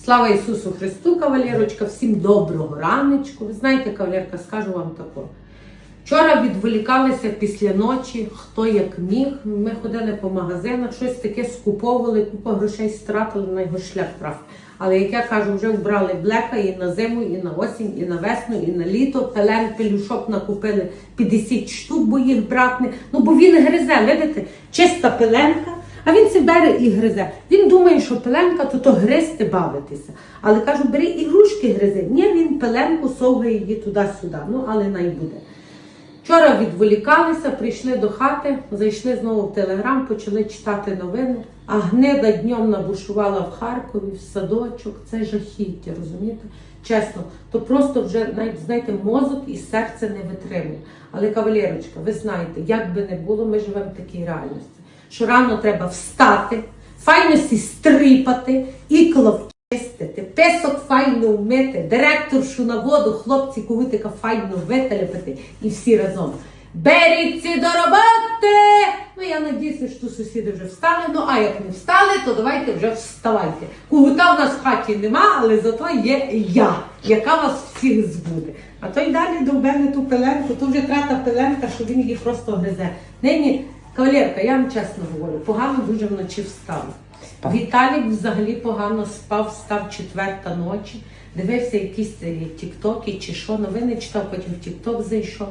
Слава Ісусу Христу, кавалерочка, всім доброго раночку. Ви знаєте, кавалерка, скажу вам тако. Вчора відволікалися після ночі, хто як міг. Ми ходили по магазинах, щось таке скуповували, купа грошей стратили на його шлях трав. Але як я кажу, вже вбрали блека і на зиму, і на осінь, і на весну, і на літо. Пелен, пелюшок накупили 50 штук, бо їх братне. Ну бо він гризе, видите, чиста пеленка. А він це бере і гризе. Він думає, що пеленка то то гризти, бавитися. Але кажу, бери ігрушки гризи. Ні, він пеленку совгає її туди-сюди. Ну, але най буде. Вчора відволікалися, прийшли до хати, зайшли знову в телеграм, почали читати новини. А гнида днем набушувала в Харкові, в садочок. Це жахіття, розумієте? Чесно, то просто вже знаєте, мозок і серце не витримує. Але кавалерочка, ви знаєте, як би не було, ми живемо в такій реальності. Що рано треба встати, файно сі стрипати, ікло чистити, песок файно вмити, директоршу на воду, хлопці кugutика файно вителепити і всі разом. Беріться до роботи! Ну я надіюся, що сусіди вже встали. Ну а як не встали, то давайте вже вставайте. Кугута в нас в хаті нема, але зато є я, яка вас всіх збуде. А то й далі довбене ту пеленку, то вже трата пеленка, що він її просто гризе. Нині, кавалерка, я вам чесно говорю, погано дуже вночі встав. Віталік взагалі погано спав, став четверта ночі, дивився якісь е, тіктоки чи що, новини читав, потім в тікток зайшов.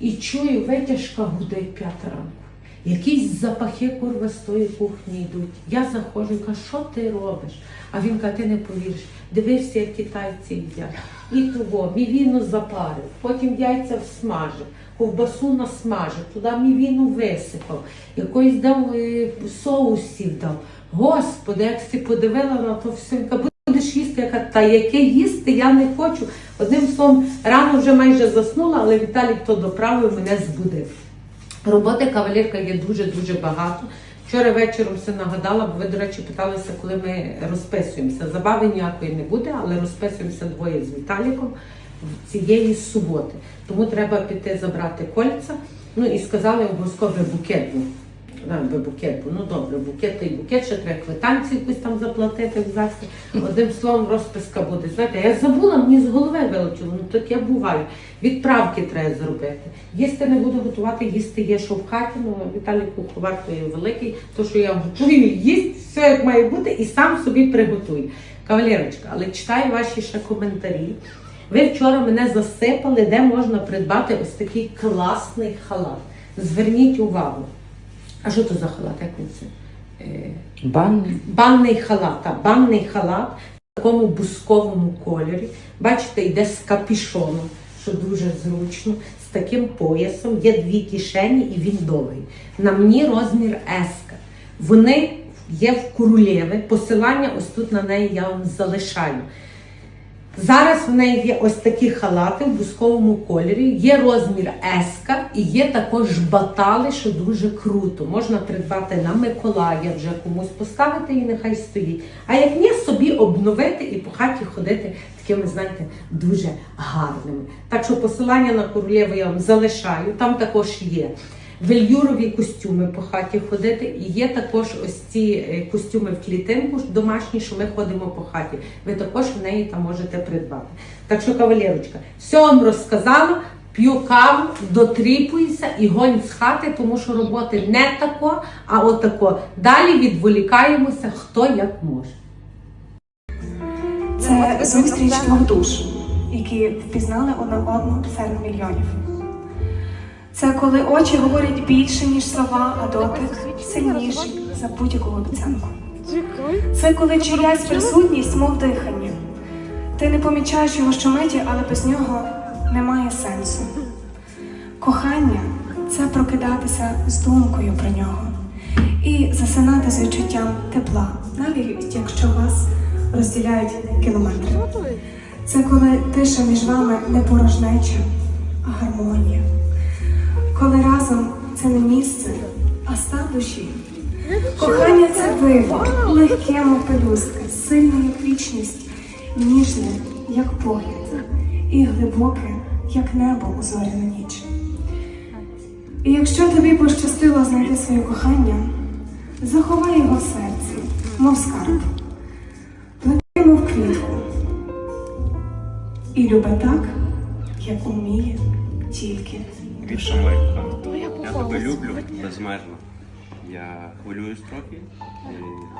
І чую, витяжка гудить п'ятеро. ранку. Якісь запахи курва з тої кухні йдуть. Я заходжу і кажу, що ти робиш? А він каже, ти не повіриш, дивився, як китайці їдять. І того, мівіну запарив, потім яйця всмажив, ковбасу насмажив, туди мівіну висипав, якоїсь дав е, соусів дав. Господи, як си подивила на то все, будеш їсти, я кажу, та яке їсти, я не хочу. Одним словом, рано вже майже заснула, але Віталік то доправив, мене збудив. Роботи кавалерка є дуже-дуже багато. Вчора вечором все нагадала, бо ви, до речі, питалися, коли ми розписуємося. Забави ніякої не буде, але розписуємося двоє з Віталіком цієї суботи. Тому треба піти забрати кольця. Ну і сказали обов'язково букет. Би букет. Ну добре, букет й букет, ще треба квитанцію якусь там заплатити в Одним словом, розписка буде. Знаєте, я забула, мені з голови вилетіло, ну так я буваю. Відправки треба зробити. Їсти не буду готувати, їсти є, що в хаті, ну Віталій куховар то є великий, то що я готую, їсть, все як має бути, і сам собі приготує. Кавалерочка, але читаю ваші ще коментарі. Ви вчора мене засипали, де можна придбати ось такий класний халат. Зверніть увагу. А що то за халат? Як він це? Е, Банний. Банний халат, так, банний халат в такому бусковому кольорі. Бачите, йде з капішоном, що дуже зручно, з таким поясом, є дві кишені і він довгий. На мені розмір еска. Вони є в Курулєві. Посилання ось тут на неї я вам залишаю. Зараз в неї є ось такі халати в бусковому кольорі, є розмір еска і є також батали, що дуже круто. Можна придбати на Миколая, вже комусь поставити і нехай стоїть. А як ні, собі обновити і по хаті ходити такими, знаєте, дуже гарними. Так що посилання на королєву я вам залишаю. Там також є вельюрові костюми по хаті ходити. І є також ось ці е, костюми в клітинку домашні, що ми ходимо по хаті. Ви також в неї там можете придбати. Так що, кавалерочка, все вам розказала. П'ю каву, дотріпуюся і гонь з хати, тому що роботи не тако, а отако. Далі відволікаємося, хто як може. Це зустріч двох душ, які впізнали одна одну серед мільйонів. Це коли очі говорять більше, ніж слова, а дотик сильніший за будь-яку обіцянку. Це коли чиясь присутність, мов дихання. Ти не помічаєш його щомиті, але без нього немає сенсу. Кохання це прокидатися з думкою про нього і засинати з відчуттям тепла, навіть якщо вас розділяють кілометри. Це коли тиша між вами не порожнеча, а гармонія. Коли разом це не місце, а стан душі. Кохання це вибір, легке, мов пелюстка, сильне, як вічність, ніжне, як погляд, і глибоке, як небо у зоряну ніч. І якщо тобі пощастило знайти своє кохання, заховай його в серці, мов скарб. Плеки, мов і любить так, як уміє тільки Віша моя кохана. Я тебе люблю безмежно. Я хвилююсь трохи.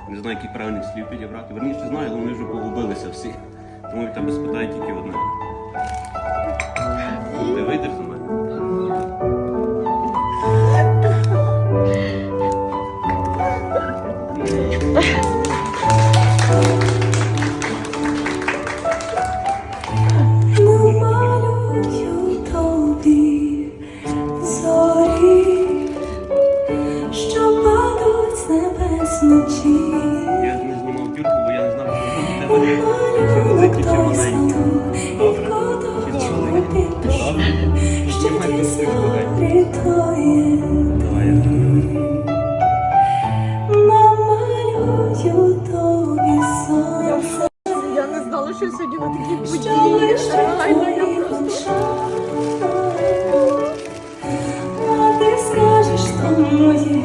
і Не знаю, які правильних слів підібрати. Верніше знаю, але вони вже погубилися всі. Тому від тебе спитаю тільки одне. Що сьогодні на такій Що події. я просто. А ти скажеш, то моє,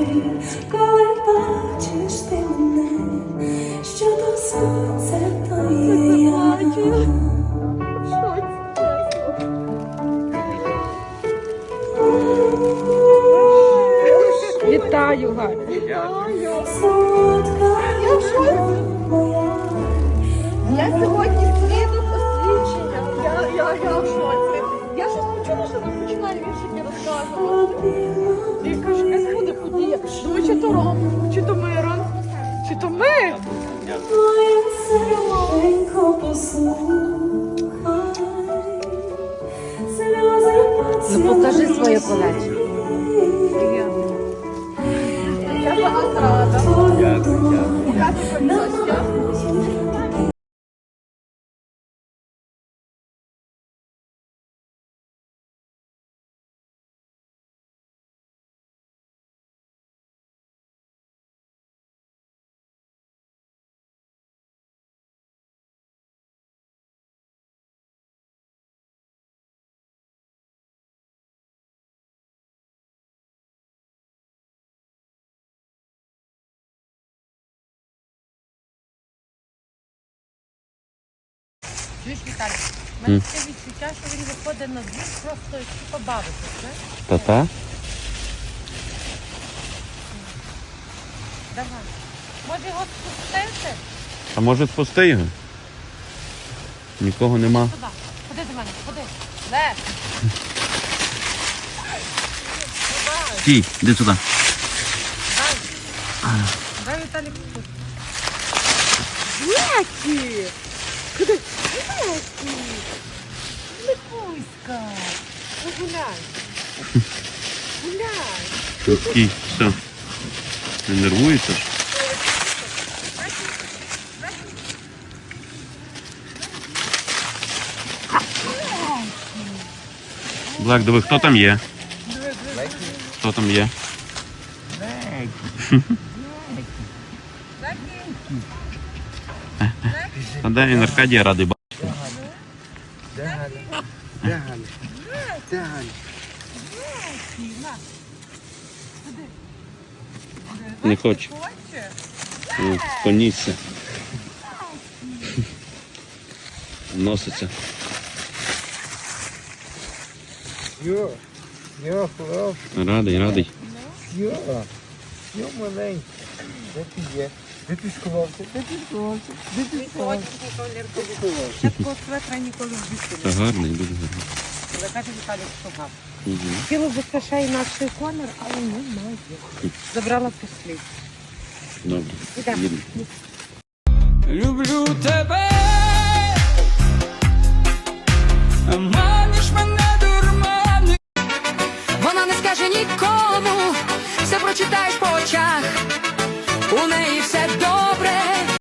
коли бачиш ти мене, що то сонце, то є я. Вітаю, Солодка моя. Я сьогодні розказувати. Кажу, яка буде подія. Думаю, чи то Ром, чи то Мирон, чи то ми. Ну, покажи своє колечко. Чуєш, Віталій, в мене таке відчуття, що він виходить на двір просто і побавитися. Та-та? Давай. Може його спустити? А може спусти його? Нікого нема. Туди. Ходи до мене, ходи. Лев. Стій, іди сюди. Дай Віталій спустити. Які? Куди? Липуська. Погуляй. Гуляй. Стій, все. Не нервується? Блек, диви, хто там є? Хто там є? А де він Аркадія радий бачити? Не хоче. Ну, Понісся. Носиться. Йо, йо, хлоп, Радий, радий. йо, йо маленький. Де ти є? Де ти сховався? Де ти сховався? Де ти сховався? Такого светра ніколи в житті Та гарний, дуже гарний. не каже Віталій. Угу. Хотіло би це ще інакший колір, але немає. Забрала послід. Добре. Ідемо. Люблю тебе, маниш мене дурмани. Вона не скаже нікому, все прочитаєш по очах. Hon är i sig dag